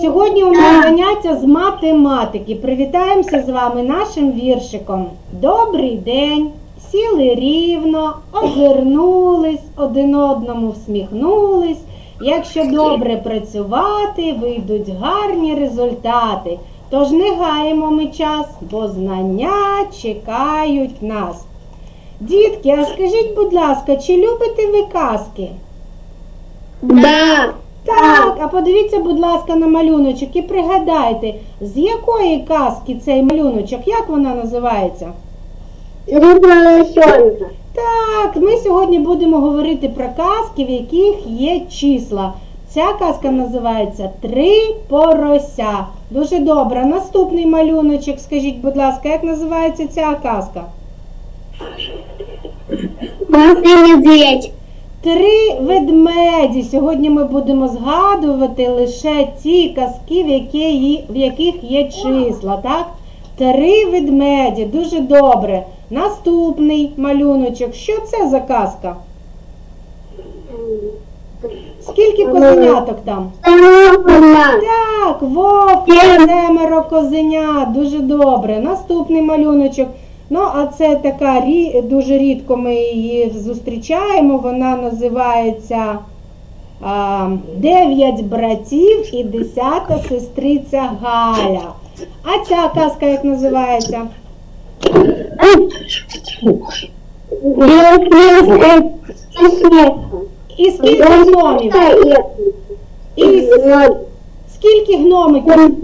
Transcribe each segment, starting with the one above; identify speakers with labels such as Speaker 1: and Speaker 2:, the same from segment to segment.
Speaker 1: Сьогодні у нас заняття з математики. Привітаємося з вами нашим віршиком. Добрий день! Сіли рівно, озирнулись, один одному всміхнулись. Якщо добре працювати, вийдуть гарні результати. Тож не гаємо ми час, бо знання чекають нас. Дітки, а скажіть, будь ласка, чи любите ви казки?
Speaker 2: Да.
Speaker 1: Так, а подивіться, будь ласка, на малюночок і пригадайте, з якої казки цей малюночок, як вона називається?
Speaker 2: Рыбного лосенка.
Speaker 1: Так, ми сьогодні будемо говорити про казки, в яких є числа. Ця казка називається Три порося. Дуже добре. Наступний малюночок, скажіть, будь ласка, як називається ця казка?
Speaker 2: Маша медведь.
Speaker 1: Три ведмеді. Сьогодні ми будемо згадувати лише ті казки, в, які, в яких є числа. Так? Три ведмеді. Дуже добре. Наступний малюночок. Що це за казка? Скільки козеняток там? Так, вовк, семеро козенят. Дуже добре. Наступний малюночок. Ну, а це така дуже рідко ми її зустрічаємо. Вона називається Дев'ять братів і десята сестриця Галя. А ця казка як називається? І скільки гномів? І скільки гномиків?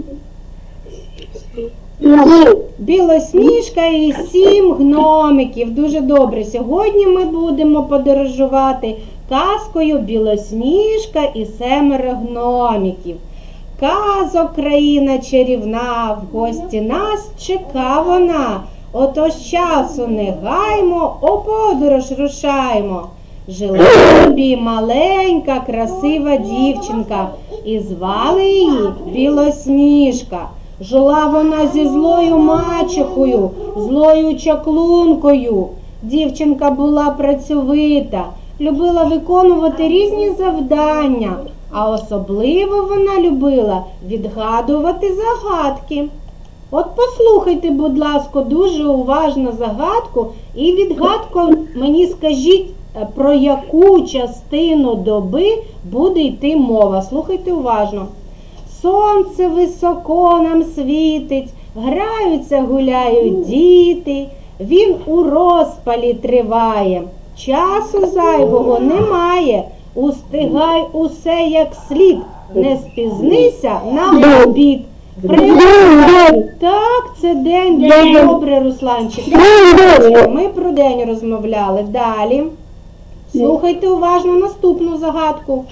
Speaker 1: Білосніжка і сім гномиків. Дуже добре. Сьогодні ми будемо подорожувати казкою Білосніжка і семеро гномиків. Казок країна чарівна, в гості нас чека вона. Отож часу не гаймо, у подорож рушаймо. Жила собі маленька, красива дівчинка, і звали її Білосніжка. Жила вона зі злою мачехою, злою чаклункою. Дівчинка була працьовита, любила виконувати різні завдання, а особливо вона любила відгадувати загадки. От послухайте, будь ласка, дуже уважно загадку і відгадку мені скажіть, е, про яку частину доби буде йти мова. Слухайте уважно. Сонце високо нам світить, граються, гуляють діти, він у розпалі триває, часу зайвого немає, устигай усе як слід, не спізнися на обід. Привіт! Так, це день дуже добре, Русланчик. Ми про день розмовляли. Далі. Слухайте уважно наступну загадку.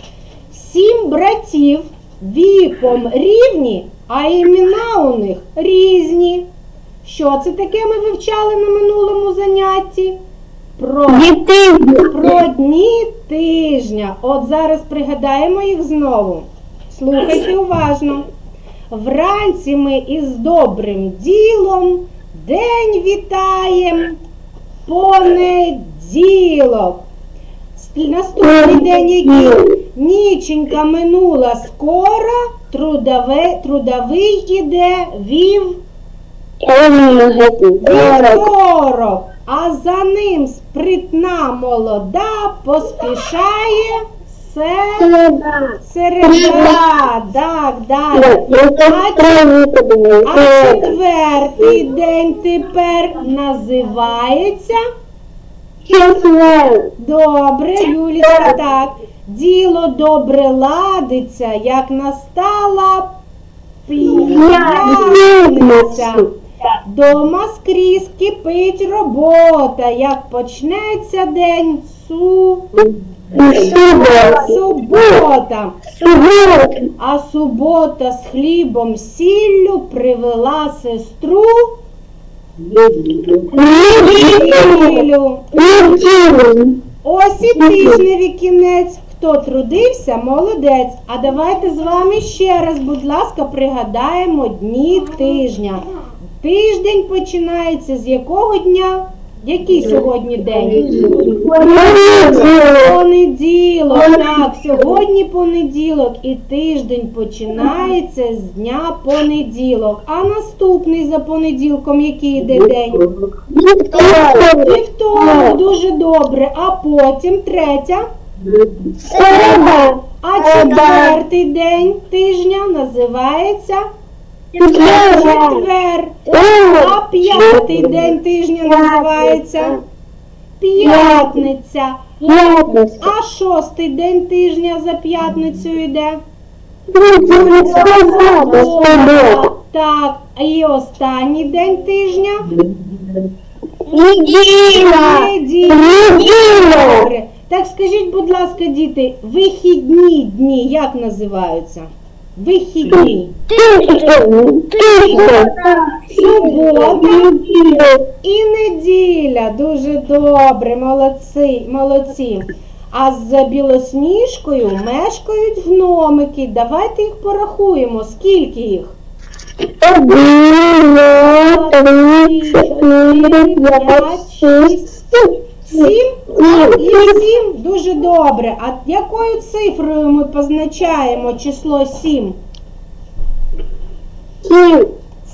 Speaker 1: Сім братів віком рівні, а імена у них різні. Що це таке ми вивчали на минулому занятті? Про, про дні тижня. От зараз пригадаємо їх знову. Слухайте уважно. Вранці ми із добрим ділом день вітаєм понеділок. Наступний день який ніченька минула скоро, трудове, трудовий іде вів. Вівторок, а за ним спритна молода поспішає се... середа. Так, далі. А четвертий день тепер називається добре, Юліка, так. Діло добре ладиться, як настала п'ятниця. Дома скрізь кипить робота, як почнеться день су... субота. А субота з хлібом сіллю привела сестру Ось і тижневі кінець. Хто трудився, молодець. А давайте з вами ще раз, будь ласка, пригадаємо дні тижня. Тиждень починається з якого дня? Який сьогодні день?
Speaker 2: Понеділок.
Speaker 1: Понеділок. Так, сьогодні понеділок і тиждень починається з дня понеділок. А наступний за понеділком який йде день?
Speaker 2: Вівторок.
Speaker 1: Вівторок, дуже добре. А потім третя.
Speaker 2: Середа.
Speaker 1: А четвертий день тижня називається
Speaker 2: Четвер.
Speaker 1: А п'ятий день тижня називається п'ятниця.
Speaker 2: П'ятниця.
Speaker 1: А шостий день тижня за п'ятницю йде. Так, і останній день тижня
Speaker 2: Неділя.
Speaker 1: неділя. Так скажіть, будь ласка, діти, вихідні дні як називаються? Вихідні. Субота і неділя. Дуже добре, молодці, молодці. А з білосніжкою мешкають гномики. Давайте їх порахуємо. Скільки їх?
Speaker 2: Один, два, три, чотири, п'ять, шість, сім.
Speaker 1: Сім? І сім дуже добре. А якою цифрою ми позначаємо число сім?
Speaker 2: Сім.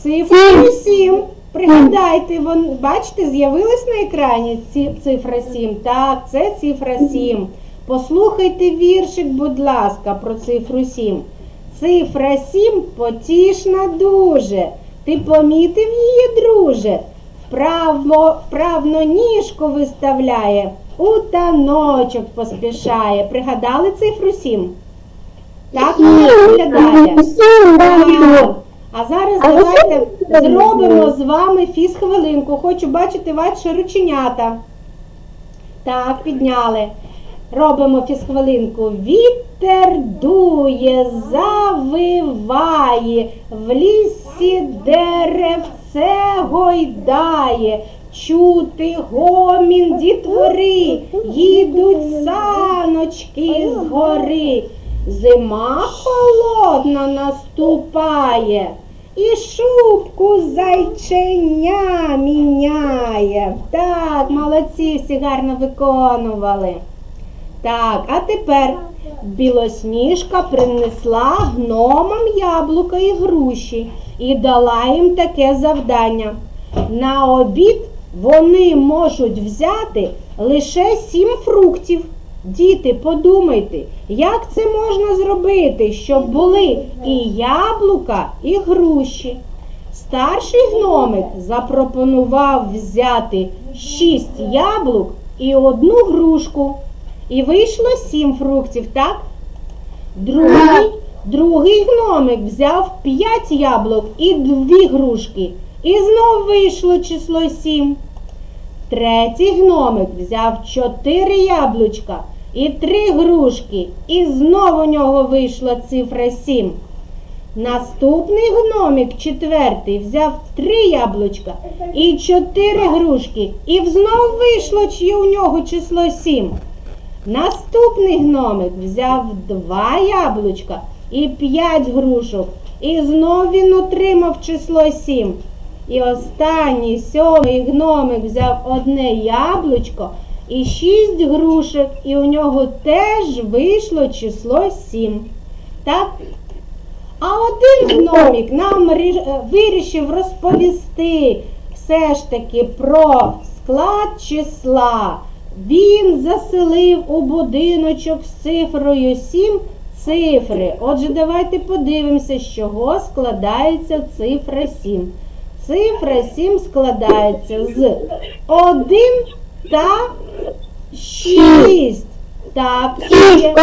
Speaker 1: Цифрою 7. Пригадайте, вон, бачите, з'явилась на екрані цифра 7. Так, це цифра 7. Послухайте віршик, будь ласка, про цифру 7. Цифра 7 потішна дуже. Ти помітив її, друже? Вправо, вправно ніжку виставляє, у таночок поспішає. Пригадали цифру 7? Так виглядає.
Speaker 2: Сім.
Speaker 1: А зараз давайте зробимо з вами фізхвилинку. Хочу бачити ваші рученята. Так, підняли. Робимо фізхвилинку. Вітер дує, завиває, в лісі деревце гойдає. Чути гомін дітвори, їдуть саночки з гори. Зима холодна наступає, і шубку зайченя міняє. Так, молодці, всі гарно виконували. Так, а тепер білосніжка принесла гномам яблука і груші і дала їм таке завдання. На обід вони можуть взяти лише сім фруктів. Діти, подумайте, як це можна зробити, щоб були і яблука, і груші. Старший гномик запропонував взяти шість яблук і одну грушку. І вийшло сім фруктів, так? Другий, другий гномик взяв п'ять яблук і дві грушки. І знов вийшло число сім. Третій гномик взяв чотири яблучка і три грушки, і знову у нього вийшла цифра сім. Наступний гномик, четвертий, взяв три яблучка і чотири грушки, і знов вийшло чи у нього число сім. Наступний гномик взяв два яблучка і п'ять грушок, і знов він отримав число сім. І останній сьомий гномик взяв одне яблучко і шість грушок, і у нього теж вийшло число сім. Так? А один гномик нам е, вирішив розповісти все ж таки про склад числа. Він заселив у будиночок з цифрою 7 цифри. Отже, давайте подивимося, з чого складається цифра 7. Цифра 7 складається з 1 та 6. Так, є.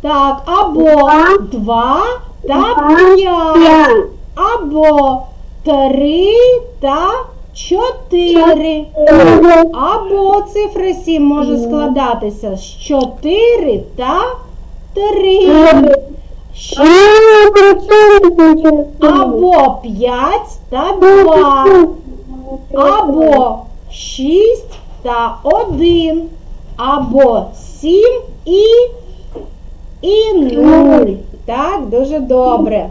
Speaker 1: Так, або 2 та 5. Або 3 та 4. Або цифра 7 може складатися з 4 та 3. Або 5 та 2. Або 6 та 1. Або 7 і, і 0. Так, дуже добре.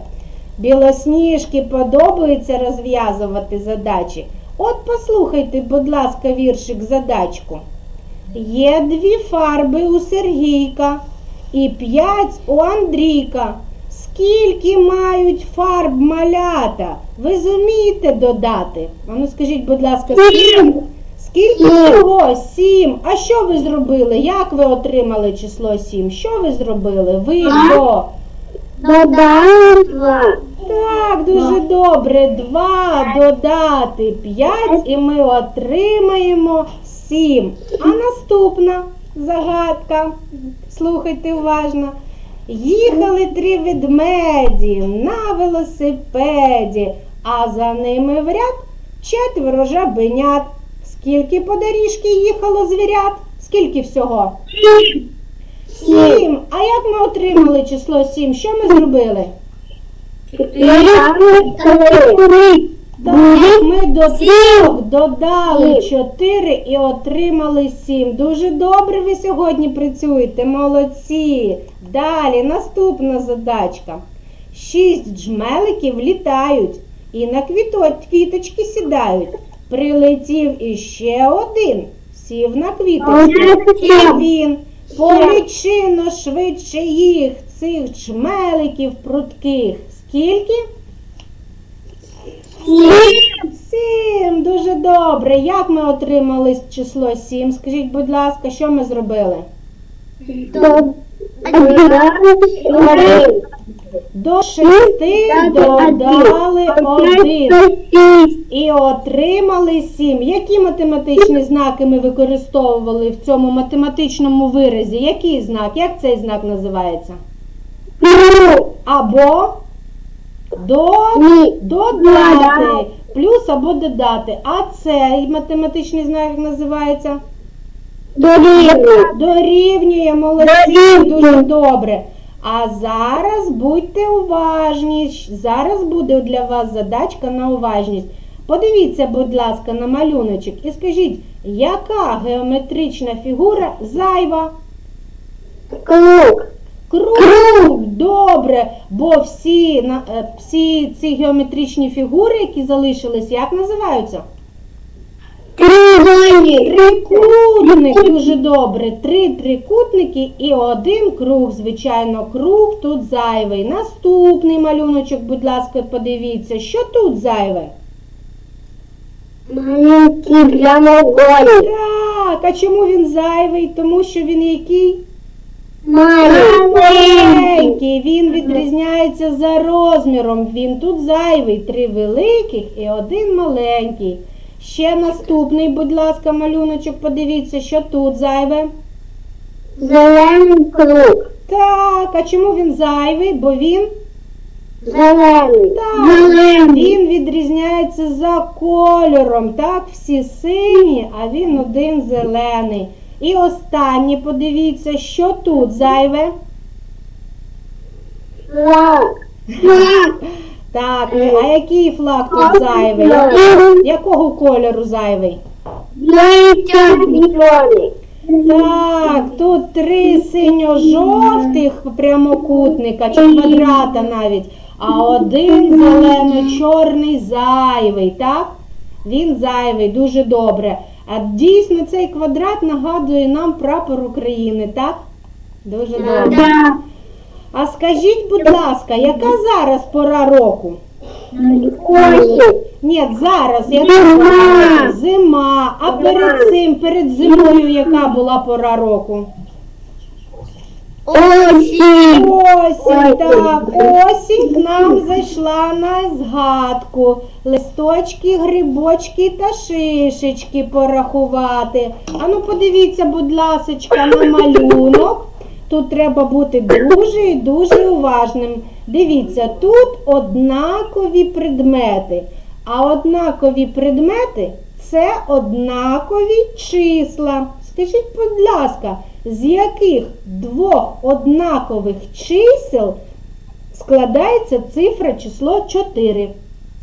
Speaker 1: Білосніжки подобається розв'язувати задачі. От послухайте, будь ласка, віршик задачку. Є дві фарби у Сергійка і п'ять у Андрійка. Скільки мають фарб малята? Ви зумієте додати? А ну скажіть, будь ласка, скільки? Скільки всього? Сім. А що ви зробили? Як ви отримали число сім? Що ви зробили? Ви до.
Speaker 2: Додали два.
Speaker 1: Так, дуже добре. Два додати п'ять, і ми отримаємо сім. А наступна загадка. Слухайте уважно. Їхали три ведмеді на велосипеді, а за ними в ряд четверо жабенят. Скільки по доріжки їхало звірят? Скільки всього? Сім. А як ми отримали число сім? Що ми зробили?
Speaker 2: Три.
Speaker 1: Так, ми до трьох додали 4 і отримали 7. Дуже добре ви сьогодні працюєте, молодці. Далі наступна задачка. Шість джмеликів літають і на квіточки сідають. Прилетів іще один, сів на квіточку. І він полічино швидше їх, цих джмеликів прудких. Скільки? Сім, дуже добре. Як ми отримали число сім? Скажіть, будь ласка, що ми зробили? До шести додали один і отримали сім. Які математичні знаки ми використовували в цьому математичному виразі? Який знак? Як цей знак називається? Або до додати. Плюс або додати. А цей математичний знак як називається? Дорівнює молодці,
Speaker 2: Дорівнює.
Speaker 1: дуже добре. А зараз будьте уважні. Зараз буде для вас задачка на уважність. Подивіться, будь ласка, на малюночок і скажіть, яка геометрична фігура зайва?
Speaker 2: Круг.
Speaker 1: Круг, добре, бо всі, е, всі ці геометричні фігури, які залишились, як називаються?
Speaker 2: Треугольник.
Speaker 1: Трикутник, дуже добре. Три трикутники і один круг. Звичайно, круг тут зайвий. Наступний малюночок, будь ласка, подивіться, що тут зайве?
Speaker 2: Маленький прямоугольник.
Speaker 1: Так, а чому він зайвий? Тому що він який?
Speaker 2: Маленький.
Speaker 1: Він відрізняється за розміром. Він тут зайвий. Три великих і один маленький. Ще наступний, будь ласка, малюночок, подивіться, що тут зайве.
Speaker 2: Зелений круг.
Speaker 1: Так, а чому він зайвий? Бо він
Speaker 2: Зелений.
Speaker 1: Так,
Speaker 2: Зелений.
Speaker 1: він відрізняється за кольором. Так, всі сині, а він один зелений. І останнє, подивіться, що тут зайве. Так, а який флаг тут зайвий? Якого кольору зайвий? Так, тут три синьо-жовтих прямокутника чи квадрата навіть, а один зелено-чорний зайвий, так? Він зайвий, дуже добре. А дійсно цей квадрат нагадує нам прапор України, так? Дуже добре.
Speaker 2: Да.
Speaker 1: А скажіть, будь ласка, яка зараз пора року? Ні, зараз яка
Speaker 2: Зима.
Speaker 1: пора? Зима. А перед цим, перед зимою, яка була пора року?
Speaker 2: Осень.
Speaker 1: Осінь, так, осінь к нам зайшла на згадку. Листочки, грибочки та шишечки порахувати. Ану, подивіться, будь ласочка, на малюнок. Тут треба бути дуже і дуже уважним. Дивіться, тут однакові предмети. А однакові предмети це однакові числа. Скажіть, будь ласка, з яких двох однакових чисел складається цифра число 4?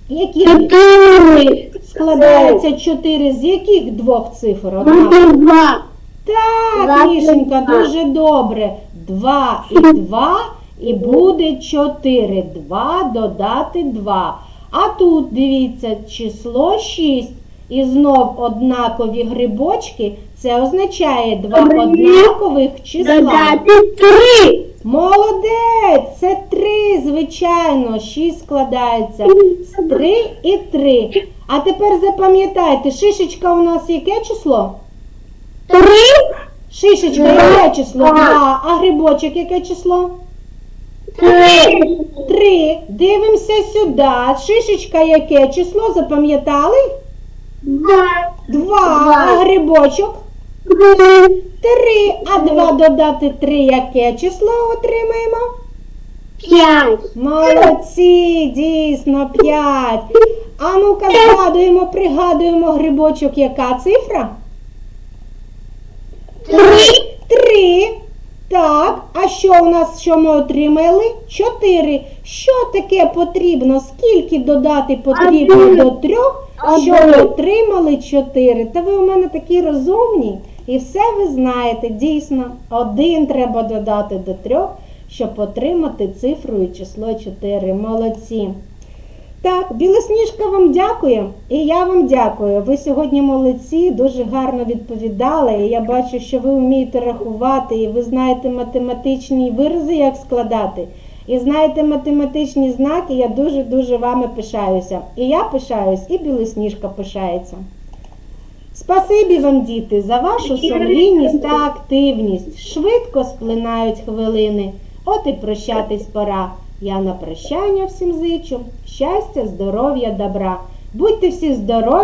Speaker 1: Які
Speaker 2: Чотири.
Speaker 1: складається 4 з яких двох цифр? однакових?
Speaker 2: Два.
Speaker 1: Так, Мішенька, дуже добре. 2 і 2 і буде 4. 2 додати 2. А тут дивіться, число 6. І знов однакові грибочки. Це означає два
Speaker 2: Три.
Speaker 1: однакових числа.
Speaker 2: Додати три.
Speaker 1: Молодець! Це три, звичайно. Шість складається з три і три. А тепер запам'ятайте, шишечка у нас яке число?
Speaker 2: Три.
Speaker 1: Шишечка яке число? Два. А грибочок яке число?
Speaker 2: Три.
Speaker 1: Три. Дивимося сюди. Шишечка яке число? Запам'ятали?
Speaker 2: Два.
Speaker 1: Два. А грибочок?
Speaker 2: Три.
Speaker 1: А два додати три яке число отримаємо?
Speaker 2: П'ять.
Speaker 1: Молодці, дійсно, п'ять. А ну-ка згадуємо, пригадуємо грибочок, яка цифра?
Speaker 2: Три.
Speaker 1: Три. Так, а що у нас, що ми отримали? Чотири. Що таке потрібно? Скільки додати потрібно до трьох, щоб
Speaker 2: Один.
Speaker 1: отримали чотири? Та ви у мене такі розумні. І все ви знаєте, дійсно, один треба додати до трьох, щоб отримати цифру і число 4. Молодці. Так, Білосніжка вам дякує. І я вам дякую. Ви сьогодні молодці, дуже гарно відповідали. І я бачу, що ви вмієте рахувати, і ви знаєте математичні вирази, як складати. І знаєте математичні знаки, я дуже-дуже вами пишаюся. І я пишаюсь, і Білосніжка пишається. Спасибі вам, діти, за вашу сумлінність та активність. Швидко сплинають хвилини. От і прощатись пора. Я на прощання всім зичу. Щастя, здоров'я, добра. Будьте всі здорові.